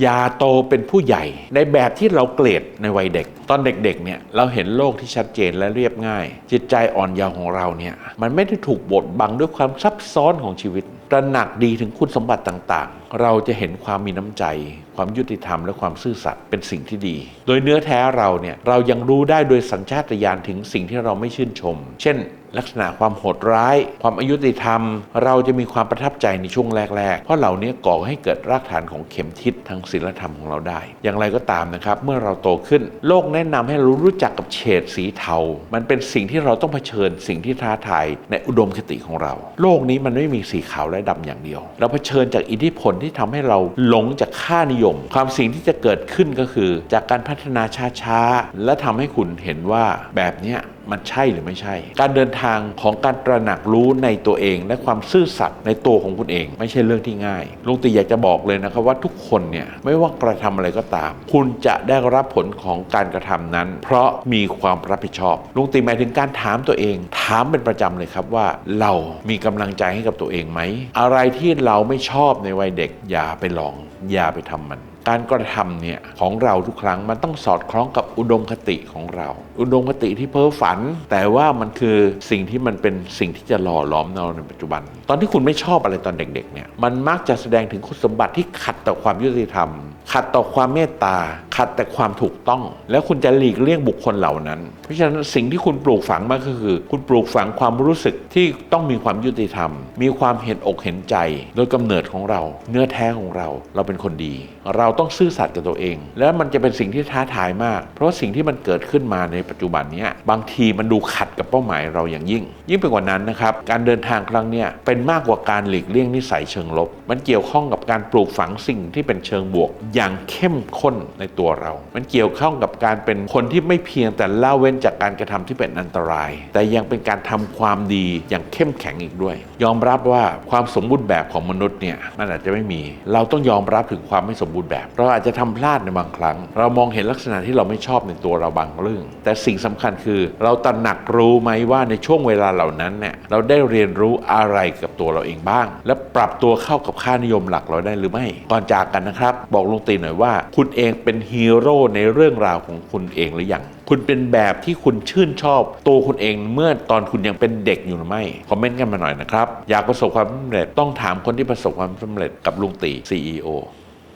อย่าโตเป็นผู้ใหญ่ ในแบบที่เราเกลียดในวัยเด็ก ตอนเด็กๆเนี่ยเราเห็นโลกที่ชัดเจนและเรียบง่าย จิตใจอ่อนเยาว์ของเราเนี่ยมันไม่ได้ถูกบดบังด้วยความซับซ้อนของชีวิตตระหนักดีถึงคุณสมบัติต่างๆ เราจะเห็นความมีน้ำใจ ความยุติธรรมและความซื่อสัตย์เป็นสิ่งที่ดี โดยเนื้อแท้เราเนี่ยเรายังรู้ได้โดยสัญชาตญาณถึงสิ่งที่เราไม่ชื่นชม เช่น ลักษณะความโหดร้าย ความอายุติธรรม เราจะมีความประทับใจในช่วงแรก ๆ เพราะเหล่านี้ก่อให้เกิดรากฐานของเข็มทิศทางศีลธรรมของเราได้ อย่างไรก็ตามนะครับ เมื่อเราโตขึ้น โลกแนะนำให้เรารู้จักกับเฉดสีเทา มันเป็นสิ่งที่เราต้องเผชิญ สิ่งที่ท้าทายในอุดมคติของเรา โลกนี้มันไม่มีสีขาวและดำอย่างเดียว เราเผชิญจากอิทธิพลที่ทำให้เราหลงจากค่านิยม ความสิ่งที่จะเกิดขึ้นก็คือ จากการพัฒนาช้าๆและทำให้คุณเห็นว่าแบบเนี้ย มันใช่หรือไม่ใช่ การเดินทางของการตระหนักรู้ในตัวเอง และความซื่อสัตย์ในตัวของคุณเอง ไม่ใช่เรื่องที่ง่ายลุงตีอยากจะบอกเลยนะครับว่าทุกคนเนี่ยไม่ว่ากระทำอะไรก็ตาม คุณจะได้รับผลของการกระทำนั้น เพราะมีความรับผิดชอบลุงตีหมายถึงการถามตัวเอง ถามเป็นประจำเลยครับว่าเรามีกำลังใจให้กับตัวเองไหมอะไรที่เราไม่ชอบในวัยเด็กอย่าไปลอง อย่าไปทำมัน การกระทำเนี่ยของเราทุกครั้งมันต้องสอดคล้องกับอุดมคติของเรา อุดมคติที่เพ้อฝัน แต่ว่ามันคือสิ่งที่มันเป็นสิ่งที่จะหล่อหลอมเราในปัจจุบัน ตอนที่คุณไม่ชอบอะไรตอนเด็กๆเนี่ยมันมักจะแสดงถึงคุณสมบัติที่ขัดต่อความยุติธรรม ขัดต่อความเมตตา ขัดแต่ความถูกต้อง แล้วคุณจะหลีกเลี่ยงบุคคลเหล่านั้น เพราะฉะนั้นสิ่งที่คุณปลูกฝังมาก็คือ คุณปลูกฝังความรู้สึกที่ต้องมีความยุติธรรม มีความเห็นอกเห็นใจ โดยกำเนิดของเรา เนื้อแท้ของเรา เราเป็นคนดี เราต้องซื่อสัตย์กับตัวเอง แล้วมันจะเป็นสิ่งที่ท้าทายมาก เพราะสิ่งที่มันเกิดขึ้นมาในปัจจุบันนี้บางทีมันดูขัดกับเป้าหมายเราอย่างยิ่ง ยิ่งไปกว่านั้นนะครับ การเดินทางครั้งนี้เป็นมากกว่าการหลีกเลี่ยงนิสัยเชิงลบ มันเกี่ยวข้องกับการปลูกฝังสิ่งที่เป็นเชิงบวก อย่างเข้มข้นในตัวเรา มันเกี่ยวข้องกับการเป็นคนที่ไม่เพียงแต่ละเว้นจากการกระทำที่เป็นอันตราย แต่ยังเป็นการทำความดีอย่างเข้มแข็งอีกด้วย ยอมรับว่าความสมบูรณ์แบบของมนุษย์เนี่ยมันอาจจะไม่มี เราต้องยอมรับถึงความไม่สมบูรณ์แบบเราอาจจะทำพลาดในบางครั้ง เรามองเห็นลักษณะที่เราไม่ชอบในตัวเราบางเรื่อง แต่สิ่งสำคัญคือ เราตระหนักรู้ไหมว่าในช่วงเวลาเหล่านั้นเนี่ยเราได้เรียนรู้อะไรกับตัวเราเองบ้าง และปรับตัวเข้ากับค่านิยมหลักเราได้หรือไม่ก่อนจากกันนะครับ บอกลุงตีหน่อยว่า คุณเองเป็นฮีโร่ในเรื่องราวของคุณเองหรือยังคุณเป็นแบบที่คุณชื่นชอบ ตัวคุณเองเมื่อตอนคุณยังเป็นเด็กอยู่หรือไม่คอมเมนต์กันมาหน่อยนะครับ อยากประสบความสำเร็จต้องถามคนที่ประสบความสำเร็จกับลุงตี CEO